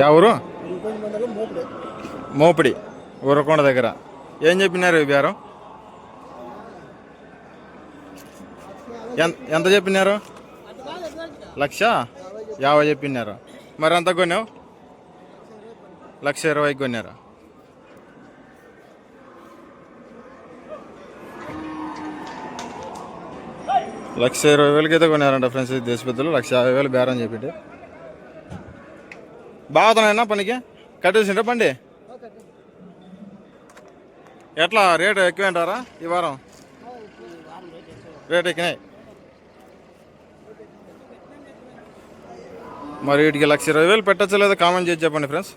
Yeah ఊరు మోపుడే. ఊరకొండ దగ్గర. ఏం చెప్పినారు ఈ బేరం ఎంత చెప్పినారు? లక్ష? యాభై చెప్పినారు. మరి ఎంత కొన్నావు? లక్ష ఇరవైకి కొన్నారు? లక్ష ఇరవై వేలకి అయితే కొన్నారంట ఫ్రెండ్స్ ఈ దేశ పెద్దలు. లక్ష యాభై వేలు బేరం చెప్పింటే. బాగుతున్నాయన్నా పనికి? కట్టేసిండ్రా పండి ఎట్లా రేటు ఎక్కువ అంటారా ఈ వారం? రేట్ ఎక్కినాయి. మరి వీటికి లక్ష ఇరవై వేలు పెట్టచ్చు లేదా కామెంట్ చేసి చెప్పండి ఫ్రెండ్స్.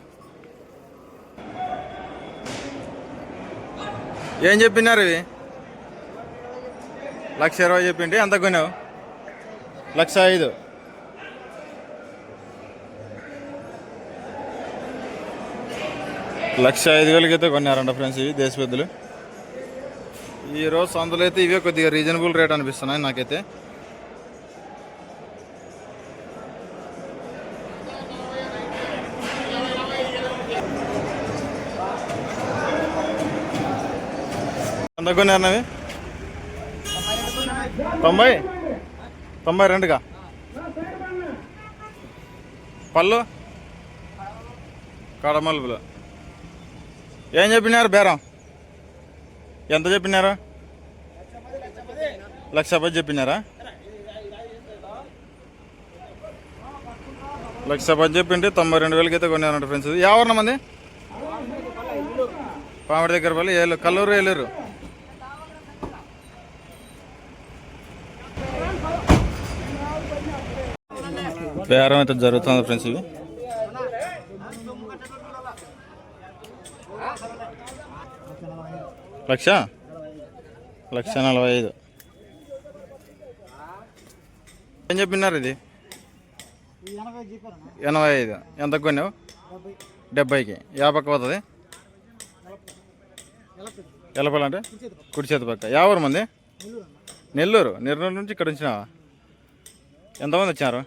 ఏం చెప్పినారు ఇవి? లక్ష ఇరవై చెప్పిండి ఎంత కొన్నావు? లక్ష ఐదు. లక్ష ఐదు వేలకి అయితే కొన్నారంట ఫ్రెండ్స్ ఇవి దేశ పెద్దలు ఈ రోజు సందులో అయితే ఇవే కొద్దిగా రీజనబుల్ రేట్ అనిపిస్తున్నాయి నాకైతే. ఎంత కొన్నారన్నవి తొంభై? తొంభై రెండుగా పళ్ళు? కడమలుపులు ఏం చెప్పినారు? బేరం. ఎంత చెప్పినారు? లక్ష పది చెప్పినారా? లక్ష పది చెప్పింటే తొంభై రెండు వేలకి అయితే కొన్నారంట ఫ్రెండ్స్. ఇది ఎవరిన మంది పామిడి దగ్గర పల్లి ఏలూరు కల్లూరు ఏలూరు. బేరం అయితే జరుగుతుంది ఫ్రెండ్స్ ఇవి లక్ష? లక్ష నలభై ఐదు ఏం చెప్పినారు ఇది? ఎనభై ఐదు ఎంత కొన్నావు? డెబ్బై డెబ్బైకి యాభైకి పోతుంది? ఎలా ఎలపాలంటే కూర్చేది కుడి చేతి పక్క యావరు మంది? నెల్లూరు. నెల్లూరు నుంచి ఇక్కడ వచ్చినావా ఎంతమంది వచ్చారు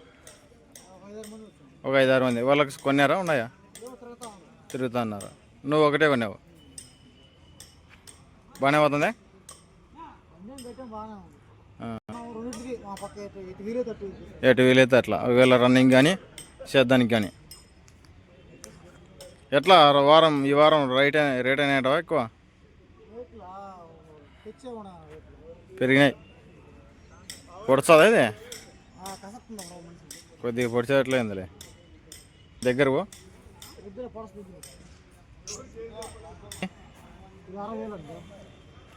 ఒక ఐదారు మంది. వాళ్ళకి కొన్నారా? ఉన్నాయా? తిరుగుతా తిరుగుతా అన్నారు నువ్వు ఒకటే కొన్నావు బాగానే పోతుంది అన్నీ పెట్టాం బాగానే ఉంది ఆ. మనం రెండింటికి మా పక్క ఇటు ఇటు వీరే తట్టు ఎటు వీలైతే అట్లా. ఒకవేళ రన్నింగ్ కానీ చేద్దానికి కానీ ఎట్లా? వారం ఈ వారం రైట్ రేట్ అయినాయటవా ఎక్కువ? పెరిగినాయి. పొడుస్తుందా ఇది? కొద్దిగా పొడిచేట్లేదులే దగ్గర పో ఇద్దరు పొడస్తుంది ఇది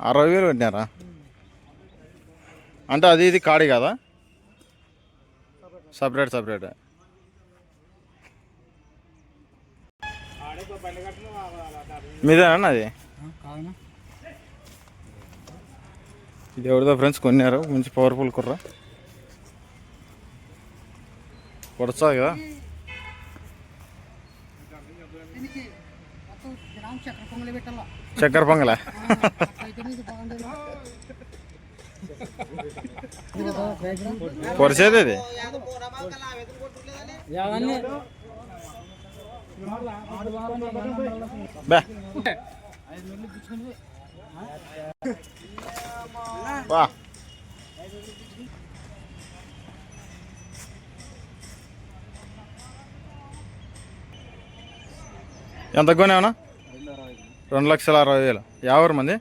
అరవై వేలు పెట్టినారా? అంటే అది ఇది కాడి కదా? Separate separate. మీదేనా అది? ఇది ఎవరిదో ఫ్రెండ్స్ కొన్నారు మంచి పవర్ఫుల్ కుర్ర. పొడుస్తుంది కదా? చక్ర పొంగలి పెట్టాలా? చక్కెర పొంగల? అయితే అది బా. ఎంత కొనేవనా? రెండు లక్షల అరవై వేలు. యావరు మంది?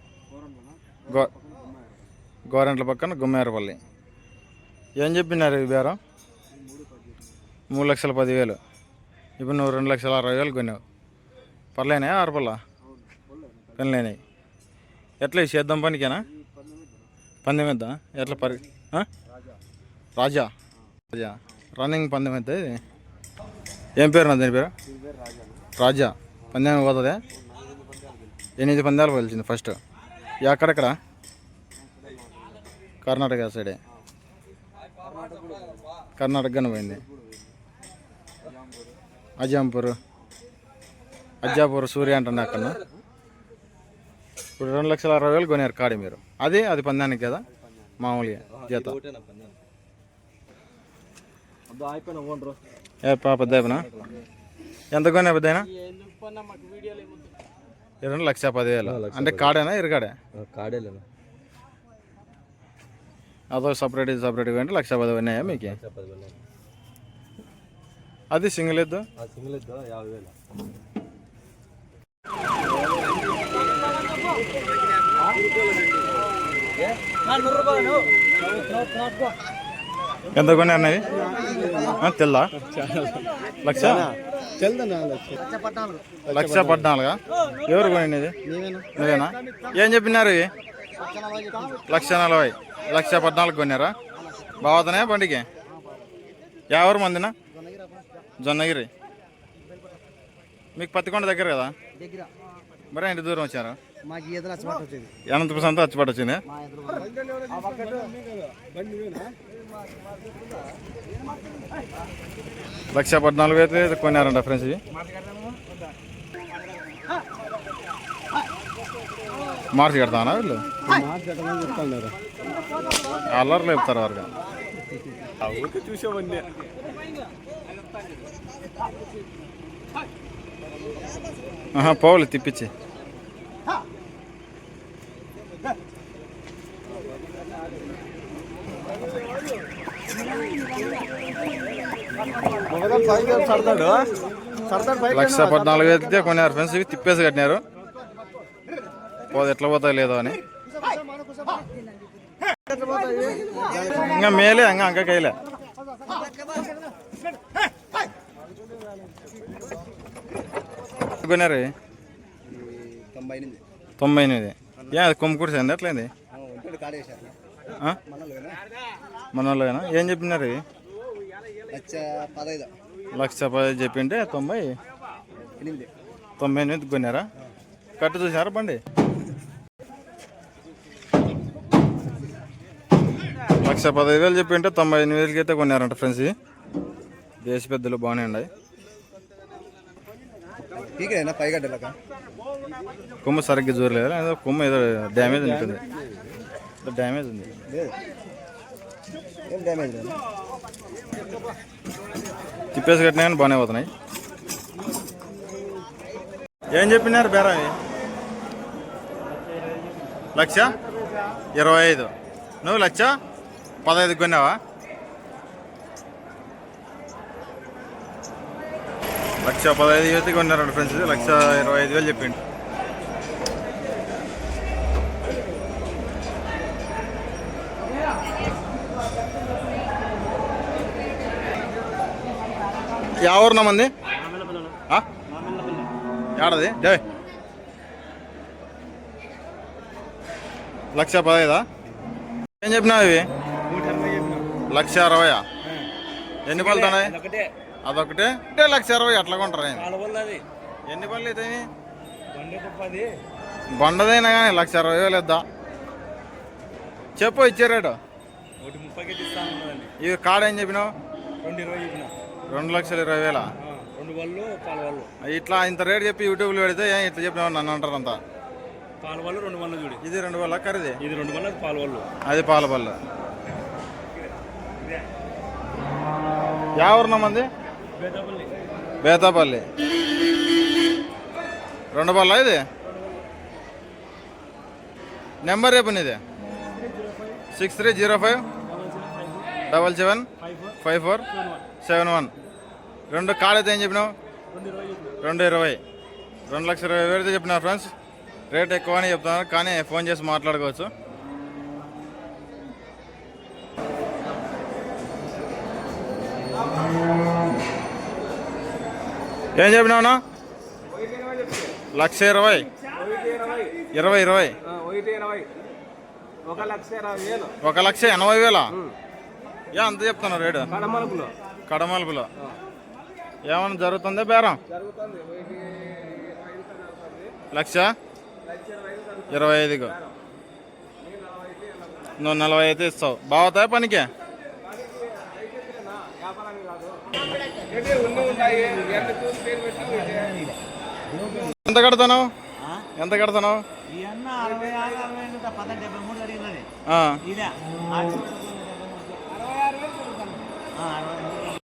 గో గోరెంట్ల పక్కన గుమ్మేరపల్లి. ఏం చెప్పినారు ఈ బేరం? మూడు లక్షల పదివేలు. ఇప్పుడు నువ్వు రెండు లక్షల అరవై వేలు కొన్నావు. పర్లేనాయా ఆరుపల్లా పనిలేనాయి. ఎట్లా ఈ చేద్దాం పనికేనా? పందెం ఎద్దా ఎట్లా పరి రాజా. రాజా. రన్నింగ్ పందెం ఎద్దా ఏం పేరు నా దీని పేరు? రాజా. పందెం పోతుందా? ఎనిమిది పందాలు గెలిచింది ఫస్ట్. ఎక్కడెక్కడ కర్ణాటక సైడే. కర్ణాటకగానే పోయింది. అజాంపూర్. అజ్జాపూర్ సూర్య అంటుండే అక్కడ ఇప్పుడు రెండు లక్షల అరవై వేలు కొనారు కాడి మీరు. అది అది పందానికి కదా? మామూలుగా జత. ఏ పా పెద్ద అయిపోయినా ఎంత కొన్నా పెద్దయినా? రెండు లక్ష పదివేలు. అంటే కాడేనా ఇరగాడే కాడేలేనా? అదో సపరేట్ ఇది సపరేట్గా అంటే లక్ష పది ఉన్నాయా మీకు. అది సింగిల్ ఎద్దు ఆ సింగిల్ ఇద్దా? యాభై వేలు? ఎంత కొన్నా అన్నవి? తెల్లా? లక్ష? లక్ష పద్నాలుగా. ఎవరు కొనిది నువ్వేనా ఏం చెప్పినారు ఇవి? లక్ష నలభై. లక్ష పద్నాలుగు కొన్నారా? బాగుతున్నాయా బండికి? ఎవరు మందినా? జొన్నగిరి. మీకు పత్తికొండ దగ్గర కదా? మరి ఇంటి దూరం వచ్చారు? మాకు ఏదో నచ్చమాట వచ్చేది. లక్ష పద్నాలుగు అయితే కొన్నారంట ఫ్రెండ్స్ ఇవి. మార్చి కడతానా వీళ్ళు? అల్లర్లు చెప్తారు వారు చూసేవన్నీ పోవాలి తిప్పించి. పైకి లక్ష పద్నాలుగు అయితే కొన్నారు ఫ్రెండ్స్ ఇవి తిప్పేసి కట్టినారు. పోదు ఎట్లా పోతాయి లేదో అని. ఇంకా మేలే ఇంకా అంక కైలే. కొన్నారు? తొంభై ఎనిమిది. ఏ అది కొమ్ము కుడిసింది ఎట్లయింది ఒంటి కాడేశారు ఆ? మన వాళ్ళేనా ఏం చెప్పినారు పదహైదు లక్ష పది చెప్పింటే తొంభై. తొంభై ఎనిమిది కొన్నారా? కట్టు చూసారా బండి? లక్ష పదహైదు వేలు చెప్పింటే తొంభై ఎనిమిది వేలకి అయితే కొన్నారంట ఫ్రెండ్స్ దేశ పెద్దలు బాగానే ఉన్నాయి. కొమ్ము సరిగ్గా చూడలేదు? ఏదో కొమ్ము ఏదో డ్యామేజ్ ఉంటుంది. డ్యామేజ్ ఉంది. డ్యామేజ్? తిప్పేసి కట్టినా కానీ బాగానే పోతున్నాయి. ఏం చెప్పినారు బేరా లక్ష? ఇరవై ఐదు. నువ్వు లక్ష? పదహైదు కొన్నావా? లక్ష పదహైదు అయితే కొన్నారండి ఫ్రెండ్స్. లక్ష ఇరవై ఐదు వేలు చెప్పిండు. ఎవరున్నా మంది ఆ? ఏడది డే లక్ష పదహైదా ఏం చెప్పినావు ఇవి లక్ష అరవయా ఎన్ని పళ్ళు ఉన్నాయి ఒకటే అదొకటే అంటే లక్ష అరవై అట్లా కొంటారా ఎన్ని పళ్ళు అయితే బండదైనా కానీ లక్ష అరవై వేలు ఇద్దా చెప్పు ఇచ్చే రేటు ఇవి కాడ ఏం చెప్పినావు రెండు ఇరవై చెప్పిన రెండు లక్షల ఇరవై వేల? రెండు వాళ్ళు ఇట్లా ఇంత రేటు చెప్పి యూట్యూబ్లో పెడితే ఏం ఇట్లా చెప్పినావు నన్ను అంటారు అంతా? పాల వాళ్ళు రెండు వాళ్ళు చూడు. ఇది రెండు వేల ఖరీది ఇది రెండు వాళ్ళు అది పాల వాళ్ళు. అది పాల పళ్ళ ఎవరున్నా మంది బేతాపల్లి రెండు పళ్ళ ఇది నెంబర్ రేపు నీది six three zero five double seven five four seven one. రెండు కాడైతే ఏం చెప్పినావు? రెండు ఇరవై. రెండు లక్షల ఇరవై వేలు చెప్పినా ఫ్రెండ్స్. రేట్ ఎక్కువ అని చెప్తున్నారు కానీ ఫోన్ చేసి మాట్లాడుకోవచ్చు. ఏం చెప్పినావునా లక్ష ఇరవై. ఇరవై ఇరవై. ఒక లక్ష ఎనభై వేల? ఏ అంత చెప్తున్నారు రేటు కడమలుపులో. కడమలుపులో. ఏమైనా జరుగుతుందా బేరం? లక్ష? ఇరవై ఐదుకు. నువ్వు నలభై అయితే ఇస్తావు. బాగుతాయి పనికి? ఎంత కడతావు ఎంత కడతావు আর